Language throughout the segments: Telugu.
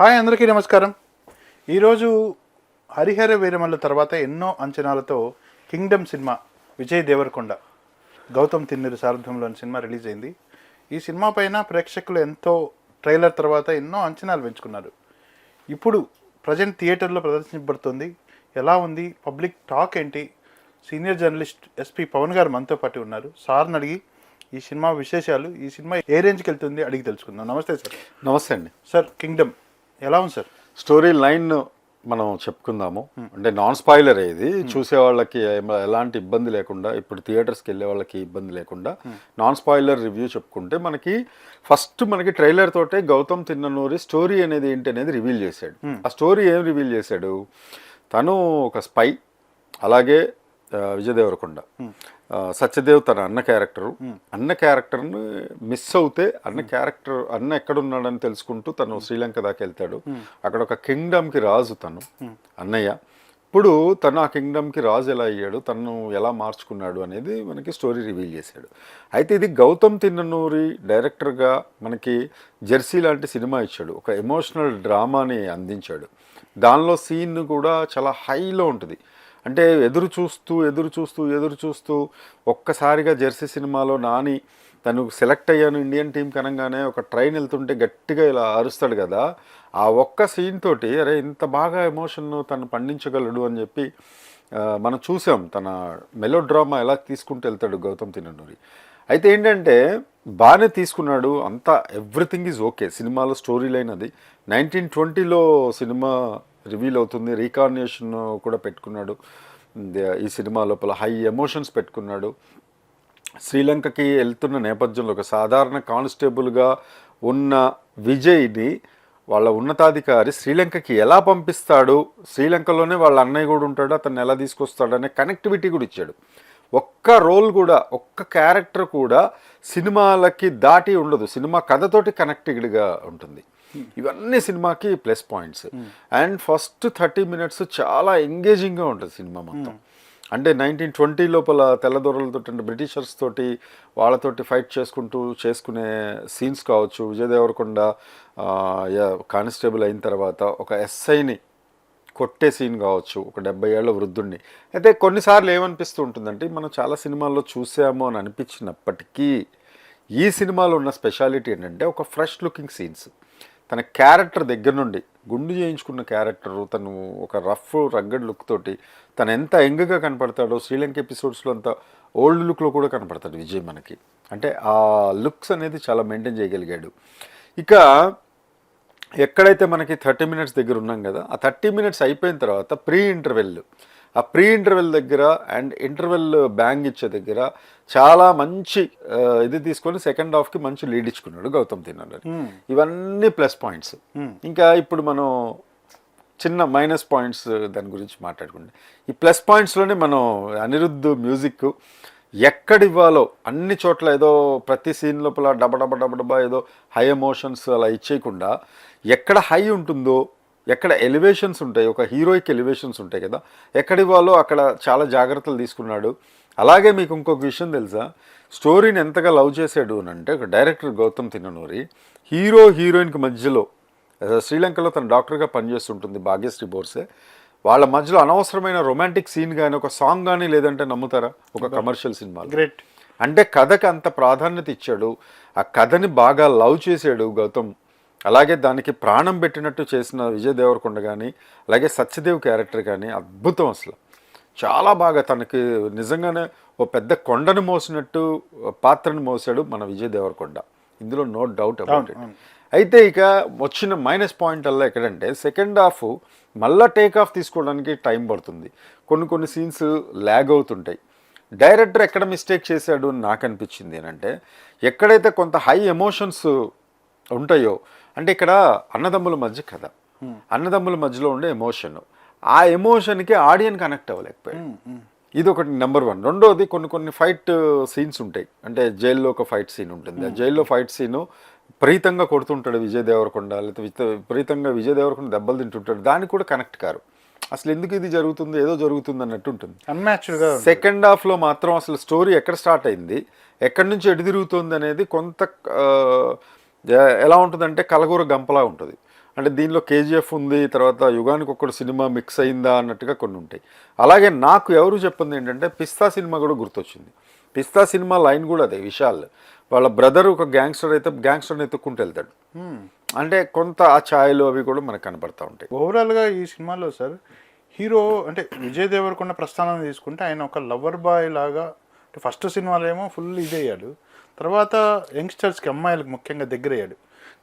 హాయ్ అందరికీ నమస్కారం. ఈరోజు హరిహర వీరమల్ల తర్వాత ఎన్నో అంచనాలతో కింగ్డమ్ సినిమా విజయ్ దేవరకొండ గౌతమ్ తిన్నూరి సారథ్యంలోని సినిమా రిలీజ్ అయింది. ఈ సినిమా పైన ప్రేక్షకులు ఎంతో ట్రైలర్ తర్వాత ఎన్నో అంచనాలు పెంచుకున్నారు. ఇప్పుడు ప్రజెంట్ థియేటర్లో ప్రదర్శించబడుతుంది. ఎలా ఉంది? పబ్లిక్ టాక్ ఏంటి? సీనియర్ జర్నలిస్ట్ ఎస్పి పవన్ గారు మనతో పాటు ఉన్నారు. సార్ని అడిగి ఈ సినిమా విశేషాలు ఈ సినిమా ఏ రేంజ్కి వెళ్తుంది అడిగి తెలుసుకుందాం. నమస్తే సార్. నమస్తే అండి. సార్ కింగ్డమ్ ఎలా ఉంది సార్? స్టోరీ లైన్ మనం చెప్పుకుందాము. అంటే నాన్ స్పాయిలర్ ఇది చూసే వాళ్ళకి ఎలాంటి ఇబ్బంది లేకుండా ఇప్పుడు థియేటర్స్కి వెళ్ళే వాళ్ళకి ఇబ్బంది లేకుండా నాన్ స్పాయిలర్ రివ్యూ చెప్పుకుంటే మనకి ఫస్ట్ మనకి ట్రైలర్ తోటే గౌతమ్ తిన్ననూరి స్టోరీ అనేది ఏంటి అనేది రివీల్ చేశాడు. ఆ స్టోరీ ఏం రివీల్ చేశాడు? తను ఒక స్పై అలాగే ఆ, విజయ్ దేవరకొండ. ఆ, సత్యదేవ్ తన అన్న క్యారెక్టరు. అన్న క్యారెక్టర్ని మిస్ అవుతే అన్న క్యారెక్టర్ అన్న ఎక్కడున్నాడని తెలుసుకుంటూ తను శ్రీలంక దాకా వెళ్తాడు. అక్కడ ఒక కింగ్డమ్కి రాజు తను అన్నయ్య. ఇప్పుడు తను ఆ కింగ్డమ్కి రాజు ఎలా అయ్యాడు తను ఎలా మార్చుకున్నాడు అనేది మనకి స్టోరీ రివీల్ చేశాడు. అయితే ఇది గౌతమ్ తిన్ననూరి డైరెక్టర్గా మనకి జెర్సీ లాంటి సినిమా ఇచ్చాడు. ఒక ఎమోషనల్ డ్రామాని అందించాడు. దానిలో సీన్ కూడా చాలా హైలో ఉంటుంది. అంటే ఎదురు చూస్తూ ఎదురు చూస్తూ ఎదురు చూస్తూ ఒక్కసారిగా జెర్సీ సినిమాలో నాని తను సెలెక్ట్ అయ్యాను ఇండియన్ టీం కనంగానే ఒక ట్రైన్ వెళ్తుంటే గట్టిగా ఇలా అరుస్తాడు కదా. ఆ ఒక్క సీన్ తోటి అరే ఇంత బాగా ఎమోషన్ తను పండించగలడు అని చెప్పి మనం చూసాం తన మెలో డ్రామా ఎలా తీసుకుంటూ వెళ్తాడు గౌతమ్ తినూరి అయితే ఏంటంటే బాగానే తీసుకున్నాడు అంతా ఎవ్రీథింగ్ ఈజ్ ఓకే. సినిమాలో స్టోరీ లైన్ అది. నైన్టీన్ ట్వంటీలో సినిమా రివీల్ అవుతుంది. రీకార్నేషన్ కూడా పెట్టుకున్నాడు. ఈ సినిమా లోపల హై ఎమోషన్స్ పెట్టుకున్నాడు. శ్రీలంకకి వెళ్తున్న నేపథ్యంలో ఒక సాధారణ కానిస్టేబుల్గా ఉన్న విజయ్ని వాళ్ళ ఉన్నతాధికారి శ్రీలంకకి ఎలా పంపిస్తాడు? శ్రీలంకలోనే వాళ్ళ అన్నయ్య కూడా ఉంటాడు. అతన్ని ఎలా తీసుకొస్తాడు అనే కనెక్టివిటీ కూడా ఇచ్చాడు. ఒక్క రోల్ కూడా ఒక్క క్యారెక్టర్ కూడా సినిమాలకి దాటి ఉండదు. సినిమా కథతోటి కనెక్టెడ్గా ఉంటుంది. ఇవన్నీ సినిమాకి plus points. And first thirty minutes చాలా ఎంగేజింగ్గా ఉంటుంది సినిమా మొత్తం. అంటే నైన్టీన్ ట్వంటీ లోపల తెల్లదొరలతో అంటే బ్రిటిషర్స్ తోటి వాళ్ళతోటి ఫైట్ చేసుకుంటూ చేసుకునే సీన్స్ కావచ్చు. విజయ్ దేవరకొండ కానిస్టేబుల్ అయిన తర్వాత ఒక ఎస్ఐని కొట్టే సీన్ కావచ్చు ఒక డెబ్బై ఏళ్ళ వృద్ధుడిని అయితే కొన్నిసార్లు ఏమనిపిస్తూ ఉంటుందంటే మనం చాలా సినిమాల్లో చూసాము అని అనిపించినప్పటికీ ఈ సినిమాలో ఉన్న స్పెషాలిటీ ఏంటంటే ఒక ఫ్రెష్ లుకింగ్ సీన్స్. తన క్యారెక్టర్ దగ్గర నుండి గుండు చేయించుకున్న క్యారెక్టర్ తను ఒక రఫ్ రగ్గడ్ లుక్ తోటి తను ఎంత యంగ్గా కనపడతాడో శ్రీలంక ఎపిసోడ్స్లో అంత ఓల్డ్ లుక్లో కూడా కనపడతాడు విజయ్ మనకి. అంటే ఆ లుక్స్ అనేది చాలా మెయింటైన్ చేయగలిగాడు. ఇక ఎక్కడైతే మనకి థర్టీ మినిట్స్ దగ్గర ఉన్నాం కదా ఆ థర్టీ మినిట్స్ అయిపోయిన తర్వాత ప్రీ ఇంటర్వెల్ ఆ ప్రీ ఇంటర్వెల్ దగ్గర అండ్ ఇంటర్వెల్ బ్యాంగ్ ఇచ్చే దగ్గర చాలా మంచి ఇది తీసుకొని సెకండ్ హాఫ్కి మంచి లీడ్ ఇచ్చుకున్నాడు గౌతమ్ తిన్నాడు ఇవన్నీ ప్లస్ పాయింట్స్. ఇంకా ఇప్పుడు మనం చిన్న మైనస్ పాయింట్స్ దాని గురించి మాట్లాడుకుంటే ఈ ప్లస్ పాయింట్స్లోనే మనం అనిరుద్ధ్ మ్యూజిక్ ఎక్కడ ఇవ్వాలో అన్ని చోట్ల ఏదో ప్రతి సీన్ లోపల డబ డబ డబ డబ ఏదో హై ఎమోషన్స్ అలా ఇచ్చేయకుండా ఎక్కడ హై ఉంటుందో ఎక్కడ ఎలివేషన్స్ ఉంటాయి ఒక హీరోయిక్ ఎలివేషన్స్ ఉంటాయి కదా. ఎక్కడ ఇవ్వాలో అక్కడ చాలా జాగ్రత్తలు తీసుకున్నాడు. అలాగే మీకు ఇంకొక విషయం తెలుసా? స్టోరీని ఎంతగా లవ్ చేశాడు అని అంటే ఒక డైరెక్టర్ గౌతమ్ తిన్ననూరి హీరో హీరోయిన్కి మధ్యలో శ్రీలంకలో తన డాక్టర్గా పనిచేస్తుంటుంది భాగ్యశ్రీ బోర్సే. వాళ్ళ మధ్యలో అనవసరమైన రొమాంటిక్ సీన్ కానీ ఒక సాంగ్ కానీ లేదంటే నమ్ముతారా? ఒక కమర్షియల్ సినిమాలో. గ్రేట్ అంటే కథకి అంత ప్రాధాన్యత ఇచ్చాడు. ఆ కథని బాగా లవ్ చేశాడు గౌతమ్. అలాగే దానికి ప్రాణం పెట్టినట్టు చేసిన విజయ్ దేవరకొండ కానీ అలాగే సత్యదేవ్ క్యారెక్టర్ కానీ అద్భుతం అసలు. చాలా బాగా తనకి నిజంగానే ఓ పెద్ద కొండను మోసినట్టు పాత్రను మోసాడు మన విజయ్ దేవరకొండ. ఇందులో నో డౌట్ అబౌట్ ఇట్ అయితే ఇక వచ్చిన మైనస్ పాయింట్ అలా ఎక్కడంటే సెకండ్ హాఫ్ మళ్ళా టేక్ ఆఫ్ తీసుకోవడానికి టైం పడుతుంది. కొన్ని కొన్ని సీన్స్ ల్యాగ్ అవుతుంటాయి. డైరెక్టర్ ఎక్కడ మిస్టేక్ చేశాడు అని నాకు అనిపించింది ఏంటంటే ఎక్కడైతే కొంత హై ఎమోషన్స్ ఉంటాయో అంటే ఇక్కడ అన్నదమ్ముల మధ్య కథ. అన్నదమ్ముల మధ్యలో ఉండే ఎమోషన్ ఆ ఎమోషన్కి ఆడియన్ కనెక్ట్ అవ్వలేకపోయాడు. ఇది ఒకటి నెంబర్ వన్ రెండోది కొన్ని కొన్ని ఫైట్ సీన్స్ ఉంటాయి. అంటే జైల్లో ఒక ఫైట్ సీన్ ఉంటుంది. ఆ జైల్లో ఫైట్ సీను విపరీతంగా కొడుతుంటాడు విజయ్ దేవరకొండ లేకపోతే విపరీతంగా విజయ్ దేవరకొండ దెబ్బలు తింటుంటాడు. దానికి కూడా కనెక్ట్ కారు. అసలు ఎందుకు ఇది జరుగుతుంది? ఏదో జరుగుతుంది అన్నట్టు ఉంటుంది. అన్మ్యాచ్డ్గా సెకండ్ హాఫ్లో మాత్రం అసలు స్టోరీ ఎక్కడ స్టార్ట్ అయింది? ఎక్కడి నుంచి ఎటు తిరుగుతుంది అనేది కొంత ఎలా ఉంటుందంటే కలగూర గంపలా ఉంటుంది. అంటే దీనిలో కేజీఎఫ్ ఉంది తర్వాత యుగానికి ఒక్కడు సినిమా మిక్స్ అయిందా అన్నట్టుగా కొన్ని ఉంటాయి. అలాగే నాకు ఎవరు చెప్పింది ఏంటంటే పిస్తా సినిమా కూడా గుర్తొచ్చింది. పిస్తా సినిమా లైన్ కూడా అదే విశాల్. వాళ్ళ బ్రదర్ ఒక గ్యాంగ్స్టర్ అయితే గ్యాంగ్స్టర్ని ఎత్తుక్కుంటూ వెళ్తాడు. అంటే కొంత ఆ ఛాయలు అవి కూడా మనకు కనపడతా ఉంటాయి. ఓవరాల్గా ఈ సినిమాలో సార్ హీరో అంటే విజయ్ దేవరకొండ ప్రస్థానం తీసుకుంటే ఆయన ఒక లవర్ బాయ్ లాగా అంటే ఫస్ట్ సినిమాలో ఏమో ఫుల్ ఇదయ్యాడు. తర్వాత యంగ్స్టర్స్కి అమ్మాయిలకు ముఖ్యంగా దగ్గర అయ్యాడు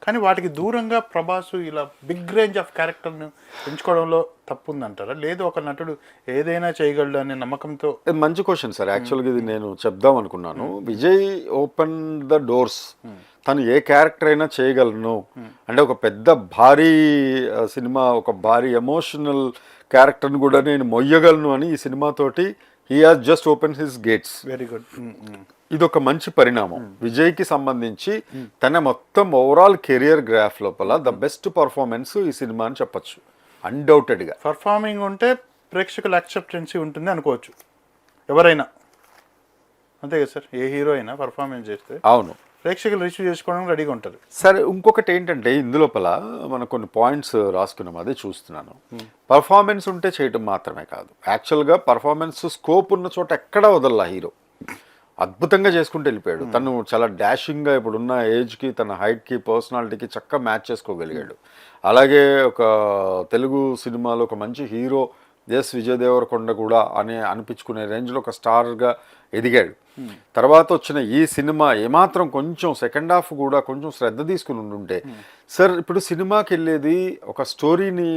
కానీ వాటికి దూరంగా ప్రభాస్ ఇలా బిగ్ రేంజ్ ఆఫ్ క్యారెక్టర్ను ఎంచుకోవడంలో తప్పు ఉందంటారా లేదు ఒక నటుడు ఏదైనా చేయగలడు అనే నమ్మకంతో మంచి క్వశ్చన్ సార్ యాక్చువల్గా ఇది నేను చెప్దాం అనుకున్నాను. విజయ్ ఓపెన్ ద డోర్స్ తను ఏ క్యారెక్టర్ అయినా చేయగలను. అంటే ఒక పెద్ద భారీ సినిమా ఒక భారీ ఎమోషనల్ క్యారెక్టర్ని కూడా నేను మొయ్యగలను అని ఈ సినిమాతోటి he has just open his gates very good ఇది ఒక మంచి పరిణామం. విజయ్కి సంబంధించి తన మొత్తం ఓవరాల్ కెరియర్ గ్రాఫ్ లోపల ద బెస్ట్ పర్ఫార్మెన్స్ ఈ సినిమా అని చెప్పొచ్చు. అన్డౌటెడ్గా పర్ఫార్మింగ్ ఉంటే ప్రేక్షకుల యాక్సెప్టెన్సీ ఉంటుంది అనుకోవచ్చు. ఎవరైనా. అంతే కదా సార్? ఏ హీరో అయినా పర్ఫార్మెన్స్ చేస్తే అవును. ప్రేక్షకులు రిసీవ్ చేసుకోవడానికి రెడీగా ఉంటారు సరే ఇంకొకటి ఏంటంటే ఇందులోపల మనం కొన్ని పాయింట్స్ రాసుకున్నాం అదే చూస్తున్నాను. పర్ఫార్మెన్స్ ఉంటే చేయటం మాత్రమే కాదు. యాక్చువల్గా పర్ఫార్మెన్స్ స్కోప్ ఉన్న చోట ఎక్కడా వదల్లా హీరో అద్భుతంగా చేసుకుంటూ వెళ్ళిపోయాడు. తను చాలా డాషింగ్గా ఇప్పుడున్న ఏజ్కి తన హైట్కి పర్సనాలిటీకి చక్కగా మ్యాచ్ చేసుకోగలిగాడు. అలాగే ఒక తెలుగు సినిమాలో ఒక మంచి హీరో ఎస్. విజయ్ దేవరకొండ కూడా అనే అనిపించుకునే రేంజ్లో ఒక స్టార్గా ఎదిగాడు. తర్వాత వచ్చిన ఈ సినిమా ఏమాత్రం కొంచెం సెకండ్ హాఫ్ కూడా కొంచెం శ్రద్ధ తీసుకుని ఉండుంటే సార్ ఇప్పుడు సినిమాకి వెళ్ళేది ఒక స్టోరీని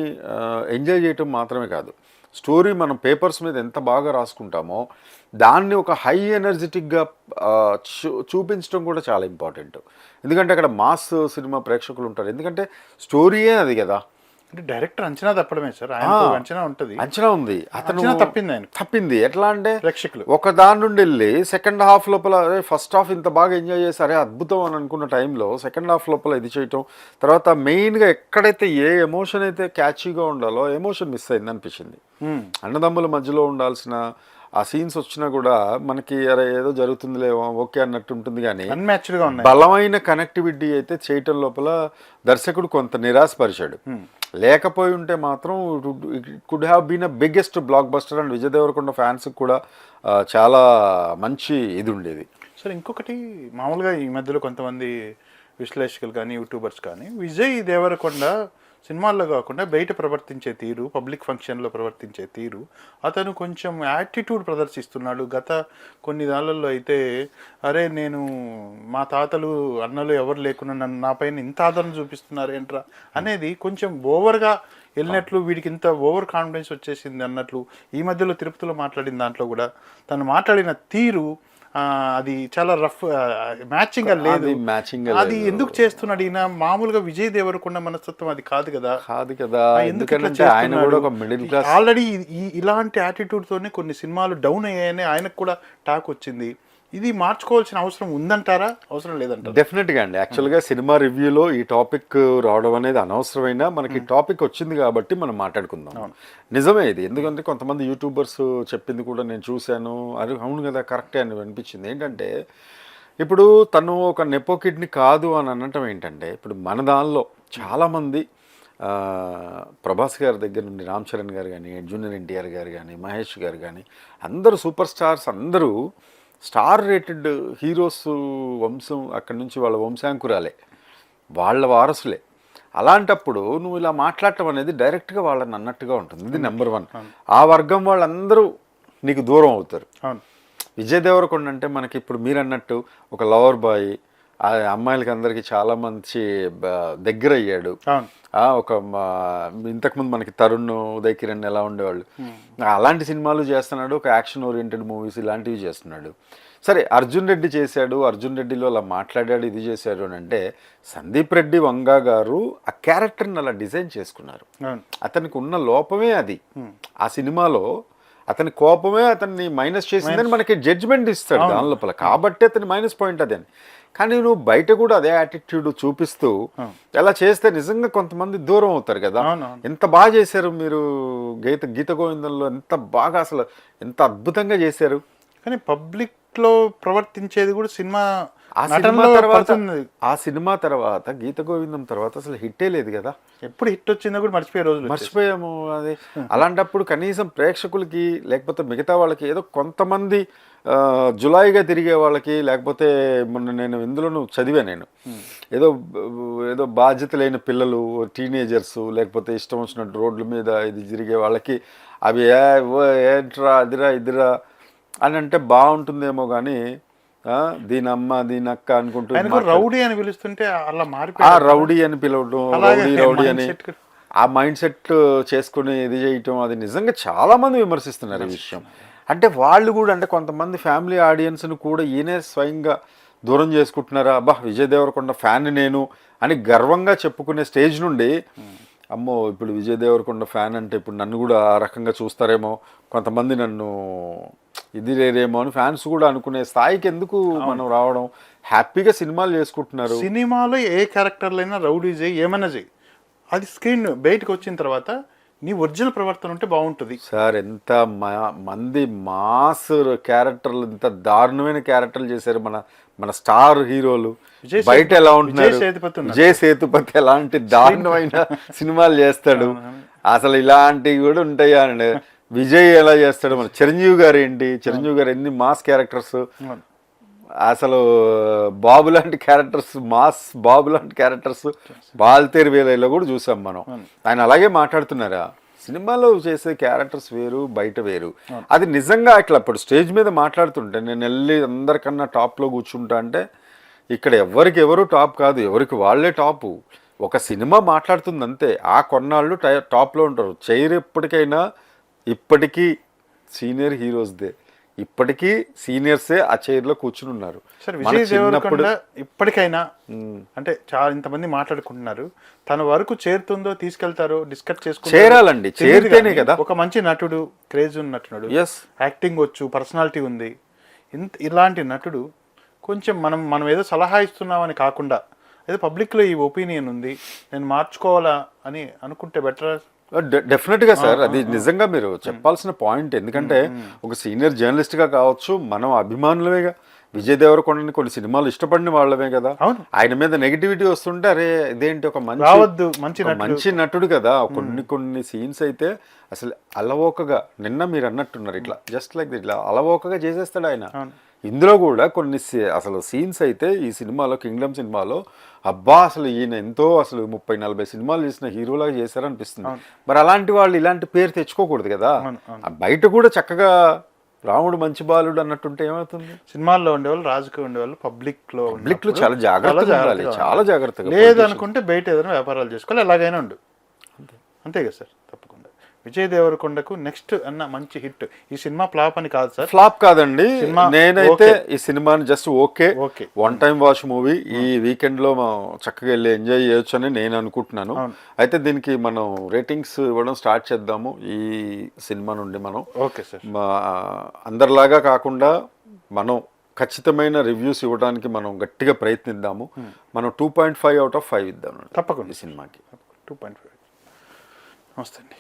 ఎంజాయ్ చేయటం మాత్రమే కాదు. స్టోరీ మనం పేపర్స్ మీద ఎంత బాగా రాసుకుంటామో దాన్ని ఒక హై ఎనర్జెటిక్గా చూ చూపించడం కూడా చాలా ఇంపార్టెంట్. ఎందుకంటే అక్కడ మాస్ సినిమా ప్రేక్షకులు ఉంటారు. ఎందుకంటే స్టోరీయే అది కదా. అంటే డైరెక్టర్ అంచనా తప్పడమే సార్. ఆయన అంచనా ఉంటుంది. అంచనా ఉంది. అతను తప్పింది ఆయన తప్పింది. ఎట్లా అంటే ప్రేక్షకులు. ఒక దాని నుండి వెళ్ళి సెకండ్ హాఫ్ లోపల ఫస్ట్ హాఫ్ ఇంత బాగా ఎంజాయ్ చేశారే అద్భుతం అని అనుకున్న టైంలో సెకండ్ హాఫ్ లోపల ఇది చేయటం తర్వాత మెయిన్గా ఎక్కడైతే ఏ ఎమోషన్ అయితే క్యాచీగా ఉండాలో ఎమోషన్ మిస్ అయింది అనిపించింది. అన్నదమ్ముల మధ్యలో ఉండాల్సిన ఆ సీన్స్ వచ్చినా కూడా మనకి అరే ఏదో జరుగుతుందిలే ఓకే అన్నట్టు ఉంటుంది కానీ అన్మ్యాచ్డ్గా ఉన్నాయి. బలమైన కనెక్టివిటీ అయితే చేయటం లోపల దర్శకుడు కొంత నిరాశపరిచాడు. లేకపోయి ఉంటే మాత్రం could have been a biggest blockbuster and Vijay Deverakonda ఫ్యాన్స్కి కూడా చాలా మంచి ఇది ఉండేది. సార్ ఇంకొకటి మామూలుగా ఈ మధ్యలో కొంతమంది విశ్లేషకులు కానీ యూట్యూబర్స్ కానీ విజయ్ దేవరకొండ సినిమాల్లో కాకుండా బయట ప్రవర్తించే తీరు పబ్లిక్ ఫంక్షన్లో ప్రవర్తించే తీరు అతను కొంచెం యాటిట్యూడ్ ప్రదర్శిస్తున్నాడు. గత కొన్ని దాళ్ళల్లో అయితే అరే నేను మా తాతలు అన్నలు ఎవరు లేకుండా నన్ను నా పైన ఇంత ఆదరణ చూపిస్తున్నారు ఏంట్రా? అనేది కొంచెం ఓవర్గా వెళ్ళినట్లు వీడికి ఇంత ఓవర్ కాన్ఫిడెన్స్ వచ్చేసింది అన్నట్లు ఈ మధ్యలో తిరుపతిలో మాట్లాడిన దాంట్లో కూడా తను మాట్లాడిన తీరు అది చాలా రఫ్ మ్యాచింగ్ లేదు. అది matching గా అది ఎందుకు చేస్తున్నాడు ఈయన? మామూలుగా విజయ్ దేవరకొండ మనస్తత్వం అది కాదు కదా. కాదు కదా. ఎందుకంటే ఆయన కూడా ఒక మిడిల్ క్లాస్ ఆల్రెడీ ఇలాంటి యాటిట్యూడ్ తోనే కొన్ని సినిమాలు డౌన్ అయ్యాయని ఆయనకు కూడా టాక్ వచ్చింది. ఇది మార్చుకోవాల్సిన అవసరం ఉందంటారా? అవసరం లేదంటారా? డెఫినెట్గా అండి. యాక్చువల్గా సినిమా రివ్యూలో ఈ టాపిక్ రావడం అనేది అనవసరమైన మనకి టాపిక్ వచ్చింది కాబట్టి మనం మాట్లాడుకుందాం. నిజమే ఇది. ఎందుకంటే కొంతమంది యూట్యూబర్స్ చెప్పింది కూడా నేను చూశాను. అది అవును కదా కరెక్టే అని అనిపించింది. ఏంటంటే ఇప్పుడు తను ఒక నెపో కిడ్ని కాదు అని అనటం ఏంటంటే ఇప్పుడు మన దానిలో చాలామంది ప్రభాస్ గారి దగ్గర నుండి రామ్ చరణ్ గారు కానీ జూనియర్ ఎన్టీఆర్ గారు కానీ మహేష్ గారు కానీ అందరూ సూపర్ స్టార్స్ అందరూ స్టార్ రేటెడ్ హీరోస్ వంశం అక్కడి నుంచి వాళ్ళ వంశాంకురాలే. వాళ్ళ వారసులే. అలాంటప్పుడు నువ్వు ఇలా మాట్లాడటం అనేది డైరెక్ట్గా వాళ్ళని అన్నట్టుగా ఉంటుంది. ఇది నెంబర్ వన్. ఆ వర్గం వాళ్ళందరూ నీకు దూరం అవుతారు. విజయ్ దేవరకొండ అంటే మనకి ఇప్పుడు మీరు అన్నట్టు ఒక లవర్ బాయ్ ఆ అమ్మాయిలకి అందరికీ చాలా మంచి దగ్గర అయ్యాడు ఒక ఇంతకుముందు మనకి తరుణ్ ఉదయ్ కిరణ్ ఎలా ఉండేవాళ్ళు? అలాంటి సినిమాలు చేస్తున్నాడు ఒక యాక్షన్ ఓరియంటెడ్ మూవీస్ ఇలాంటివి చేస్తున్నాడు. సరే అర్జున్ రెడ్డి చేశాడు అర్జున్ రెడ్డిలో అలా మాట్లాడాడు ఇది చేశాడు అని అంటే సందీప్ రెడ్డి వంగా గారు ఆ క్యారెక్టర్ని అలా డిజైన్ చేసుకున్నారు. అతనికి ఉన్న లోపమే అది. ఆ సినిమాలో అతని కోపమే అతన్ని మైనస్ చేసిందని మనకి జడ్జ్మెంట్ ఇస్తాడు దాని లోపల కాబట్టి అతని మైనస్ పాయింట్ అదే. అని కానీ నువ్వు బయట కూడా అదే యాటిట్యూడ్ చూపిస్తూ అలా చేస్తే నిజంగా కొంతమంది దూరం అవుతారు కదా. ఎంత బాగా చేశారు మీరు గీత గీత గోవిందంలో? ఎంత బాగా అసలు ఎంత అద్భుతంగా చేశారు? కానీ పబ్లిక్లో ప్రవర్తించేది కూడా సినిమా ఆ సినిమా తర్వాత. ఆ సినిమా తర్వాత గీత గోవిందం తర్వాత అసలు హిట్టే లేదు కదా? ఎప్పుడు హిట్ వచ్చిందో కూడా మర్చిపోయే వచ్చేసాయి. మర్చిపోయాము అది. అలాంటప్పుడు కనీసం ప్రేక్షకులకి లేకపోతే మిగతా వాళ్ళకి ఏదో కొంతమంది జులాయిగా తిరిగే వాళ్ళకి లేకపోతే మొన్న నేను ఇందులోనూ చదివా నేను. ఏదో ఏదో బాధ్యత లేని పిల్లలు టీనేజర్స్ లేకపోతే ఇష్టం వచ్చినట్టు రోడ్ల మీద ఇది తిరిగే వాళ్ళకి అవి ఏ ఏంట్రా అదిరా ఇదిరా అని అంటే బాగుంటుందేమో కానీ దీని అమ్మ దీని అక్క అనుకుంటూ రౌడీ అని పిలుస్తుంటే అలా ఆ మారిపోయి రౌడీ అని పిలవడం రౌడీ రౌడీ అని. ఆ మైండ్ సెట్ చేసుకుని ఇది చేయటం అది నిజంగా చాలా మంది విమర్శిస్తున్నారు ఈ విషయం. అంటే వాళ్ళు కూడా అంటే కొంతమంది ఫ్యామిలీ ఆడియన్స్ని కూడా ఈయనే స్వయంగా దూరం చేసుకుంటున్నారా? అబ్బా విజయ్ దేవరకొండ ఫ్యాన్ నేను అని గర్వంగా చెప్పుకునే స్టేజ్ నుండి అమ్మో ఇప్పుడు విజయ్ దేవరకొండ ఫ్యాన్ అంటే ఇప్పుడు నన్ను కూడా ఆ రకంగా చూస్తారేమో కొంతమంది నన్ను ఇది లేరేమో అని ఫ్యాన్స్ కూడా అనుకునే స్థాయికి ఎందుకు మనం రావడం? హ్యాపీగా సినిమాలు చేసుకుంటున్నారు. సినిమాలో ఏ క్యారెక్టర్లైనా రౌడీ చేయి ఏమైనా చేయి. అది స్క్రీన్ బయటకు వచ్చిన తర్వాత నీ ఒరిజినల్ ప్రవర్తన ఉంటే బాగుంటుంది. సార్ ఎంత మంది మాస్ క్యారెక్టర్లు ఎంత దారుణమైన క్యారెక్టర్లు చేశారు మన మన స్టార్ హీరోలు. బయట ఎలా ఉంటున్నారు. విజయ్ సేతుపతి ఎలాంటి దారుణమైన సినిమాలు చేస్తాడు? అసలు ఇలాంటివి కూడా ఉంటాయా అండి విజయ్ ఎలా చేస్తాడు? మన చిరంజీవి గారు ఏంటి? చిరంజీవి గారు ఎన్ని మాస్ క్యారెక్టర్స్? అసలు బాబు లాంటి క్యారెక్టర్స్ మాస్ బాబు లాంటి క్యారెక్టర్స్ బాల్తేరు వేలలో కూడా చూసాం మనం. ఆయన అలాగే మాట్లాడుతున్నారా? సినిమాలో చేసే క్యారెక్టర్స్ వేరు బయట వేరు. అది నిజంగా అట్లా ఇప్పుడు స్టేజ్ మీద మాట్లాడుతుంటే నేను వెళ్ళి అందరికన్నా టాప్లో కూర్చుంటా అంటే ఇక్కడ ఎవరికి ఎవరు టాప్ కాదు ఎవరికి వాళ్ళే టాపు. ఒక సినిమా మాట్లాడుతుంది అంతే ఆ కొన్నాళ్ళు టై- టాప్లో ఉంటారు. చైర్ ఎప్పటికైనా ఇప్పటికీ సీనియర్ హీరోస్దే. ఇప్పటికీ సీనియర్సే ఆ చైర్లో కూర్చుని ఉన్నారు. సరే విజయ్ దేవరకొండ ఇప్పటికైనా అంటే చాలా ఇంతమంది మాట్లాడుకుంటున్నారు. తన వరకు చేరుతుందో తీసుకెళ్తారో డిస్కస్ చేసుకుంటారో చేరాలండి, చేరితేనే కదా. ఒక మంచి నటుడు క్రేజ్ ఉన్న నటుడు. ఎస్ యాక్టింగ్ వచ్చు పర్సనాలిటీ ఉంది. ఇంత ఇలాంటి నటుడు కొంచెం మనం మనం ఏదో సలహా ఇస్తున్నామని కాకుండా ఏదో పబ్లిక్లో ఈ ఒపీనియన్ ఉంది నేను మార్చుకోవాలా అని అనుకుంటే బెటర్? డెఫినెట్గా సార్ అది నిజంగా మీరు చెప్పాల్సిన పాయింట్ ఎందుకంటే ఒక సీనియర్ జర్నలిస్ట్గా కావచ్చు మనం అభిమానులమేగా. విజయ్ దేవరకొండని కొన్ని సినిమాలు ఇష్టపడిన వాళ్ళమే కదా. ఆయన మీద నెగిటివిటీ వస్తుంటే అరే ఇదేంటి ఒక మంచి మంచి నటుడు. మంచి నటుడు కదా. కొన్ని కొన్ని సీన్స్ అయితే అసలు అలవోకగా నిన్న మీరు అన్నట్టున్నారు ఇట్లా జస్ట్ లైక్ ఇట్లా అలవోకగా చేసేస్తాడు ఆయన. ఇందులో కూడా కొన్ని అసలు సీన్స్ అయితే ఈ సినిమాలో కింగ్డమ్ సినిమాలో అబ్బా అసలు ఈయన ఎంతో అసలు ముప్పై నలభై సినిమాలు చేసిన హీరోలాగా చేశారనిపిస్తుంది. మరి అలాంటి వాళ్ళు ఇలాంటి పేరు తెచ్చుకోకూడదు కదా. బయట కూడా చక్కగా రాముడు మంచి బాలుడు అన్నట్టుంటే ఏమవుతుంది? సినిమాల్లో ఉండేవాళ్ళు రాజకీయ ఉండేవాళ్ళు పబ్లిక్లో పబ్లిక్లో చాలా జాగ్రత్తగా ఉండాలి చాలా. జాగ్రత్తగా లేదు అనుకుంటే బయట ఏదైనా వ్యాపారాలు చేసుకోవాలి ఎలాగైనా ఉండు. అంతే. కదా సార్ తప్పకుండా విజయ్ దేవరకొండకు నెక్స్ట్ అన్న మంచి హిట్. ఈ సినిమా ఫ్లాప్ అని కాదు సార్. ఫ్లాప్ కాదండి. నేనైతే. ఈ సినిమాని just okay. Okay. One time watch movie ఈ వీకెండ్లో మనం చక్కగా వెళ్ళి ఎంజాయ్ చేయొచ్చు అని నేను అనుకుంటున్నాను. అయితే దీనికి మనం రేటింగ్స్ ఇవ్వడం స్టార్ట్ చేద్దాము. ఈ సినిమా నుండి మనం. Okay sir. అందరిలాగా కాకుండా మనం ఖచ్చితమైన రివ్యూస్ ఇవ్వడానికి మనం గట్టిగా ప్రయత్నిద్దాము. మనం two point five out of five ఇద్దాం తప్పకుండా. ఈ సినిమాకి. టూ పాయింట్ ఫైవ్ నమస్తే అండి.